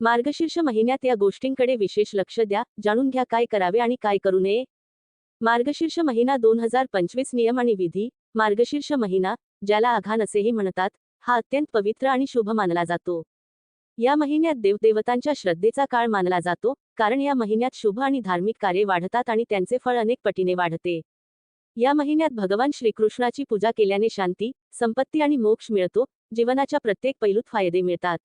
मार्गशीर्ष महिन्यात या गोष्टींकडे विशेष लक्ष द्या जाणून घ्या काय करावे आणि काय करू नये. मार्गशीर्ष महिना दोन हजार पंचवीस नियम आणि विधी मार्गशीर्ष महिना ज्याला आघान असेही म्हणतात हा अत्यंत पवित्र आणि शुभ मानला जातो. या महिन्यात देवदेवतांच्या श्रद्धेचा काळ मानला जातो कारण या महिन्यात शुभ आणि धार्मिक कार्ये वाढतात आणि त्यांचे फळ अनेक पटीने वाढते. या महिन्यात भगवान श्रीकृष्णाची पूजा केल्याने शांती संपत्ती आणि मोक्ष मिळतो जीवनाच्या प्रत्येक पैलूत फायदे मिळतात.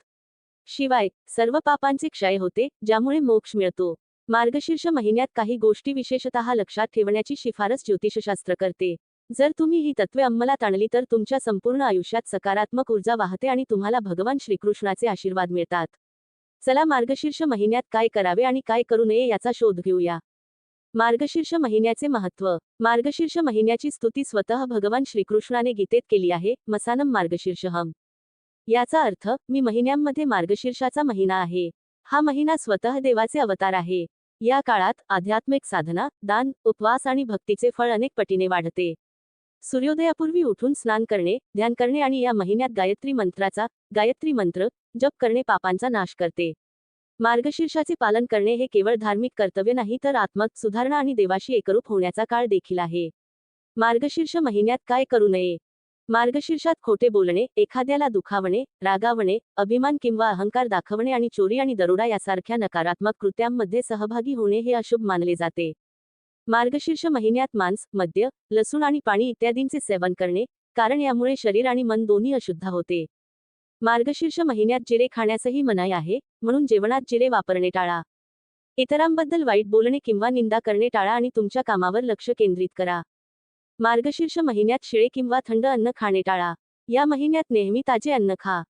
शिवाय सर्व पापांचे क्षय होते ज्यामुळे मोक्ष मिळतो. मार्गशीर्ष महिन्यात काही गोष्टी विशेषतः लक्षात ठेवण्याची शिफारस ज्योतिषशास्त्र करते. जर तुम्ही ही तत्वे अंमलात आणली तर तुमच्या संपूर्ण आयुष्यात सकारात्मक ऊर्जा वाहते आणि तुम्हाला भगवान श्रीकृष्णाचे आशीर्वाद मिळतात. चला मार्गशीर्ष महिन्यात काय करावे आणि काय करू नये याचा शोध घेऊया. मार्गशीर्ष महिन्याचे महत्त्व. मार्गशीर्ष महिन्याची स्तुती स्वतः भगवान श्रीकृष्णाने गीतेत केली आहे मसानम मार्गशीर्षहम. याचा अर्थ मी महिन्यांमध्ये मार्गशीर्षाचा महिना आहे. हा महिना स्वतः देवाचे अवतार आहे. या काळात आध्यात्मिक साधना दान उपवास आणि भक्तीचे फळ अनेक पटीने वाढते. सूर्योदयापूर्वी उठून स्नान करणे ध्यान करणे आणि या महिन्यात गायत्री मंत्राचा गायत्री मंत्र जप करणे पापांचा नाश करते. मार्गशीर्षाचे पालन करणे हे केवळ धार्मिक कर्तव्य नाही तर आत्मक सुधारणा आणि देवाशी एकरूप होण्याचा काळ देखील आहे. मार्गशीर्ष महिन्यात काय करू नये? मार्गशीर्षात खोटे बोलणे एखाद्याला दुखावणे रागावणे अभिमान किंवा अहंकार दाखवणे आणि चोरी आणि दरोडा यासारख्या नकारात्मक कृत्यांमध्ये सहभागी होणे हे अशुभ मानले जाते. मार्गशीर्ष महिन्यात मांस मद्य लसूण आणि पाणी इत्यादींचे सेवन करणे कारण यामुळे शरीर आणि मन दोन्ही अशुद्ध होते. मार्गशीर्ष महिन्यात जिरे खाण्यासही मनाई आहे म्हणून जेवणात जिरे वापरणे टाळा. इतरांबद्दल वाईट बोलणे किंवा निंदा करणे टाळा आणि तुमच्या कामावर लक्ष केंद्रित करा. मार्गशीर्ष महिन्यात शिळे किंवा थंड अन्न खाणे टाळा. या महिन्यात नेहमी ताजे अन्न खा.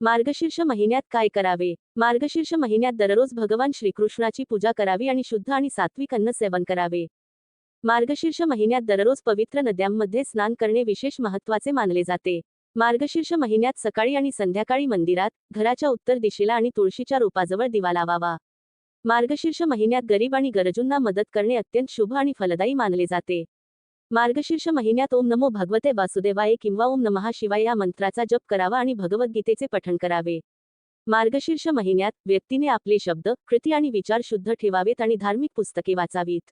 मार्गशीर्ष महिन्यात काय करावे? मार्गशीर्ष महिन्यात दररोज भगवान श्रीकृष्णाची पूजा करावी आणि शुद्ध आणि सात्विक अन्न सेवन करावे. मार्गशीर्ष महिन्यात दररोज पवित्र नद्यांमध्ये स्नान करणे विशेष महत्त्वाचे मानले जाते. मार्गशीर्ष महिन्यात सकाळी आणि संध्याकाळी मंदिरात घराच्या उत्तर दिशेला आणि तुळशीच्या रोपाजवळ दिवा लावावा. मार्गशीर्ष महिन्यात गरीब आणि गरजूंना मदत करणे अत्यंत शुभ आणि फलदायी मानले जाते. मार्गशीर्ष महिन्यात ओम नमो भगवते वासुदेवाय किंवा ओम नमहा शिवाय या मंत्राचा जप करावा आणि भगवद्गीतेचे पठण करावे. मार्गशीर्ष महिन्यात व्यक्तीने आपले शब्द कृती आणि विचार शुद्ध ठेवावेत आणि धार्मिक पुस्तके वाचावीत.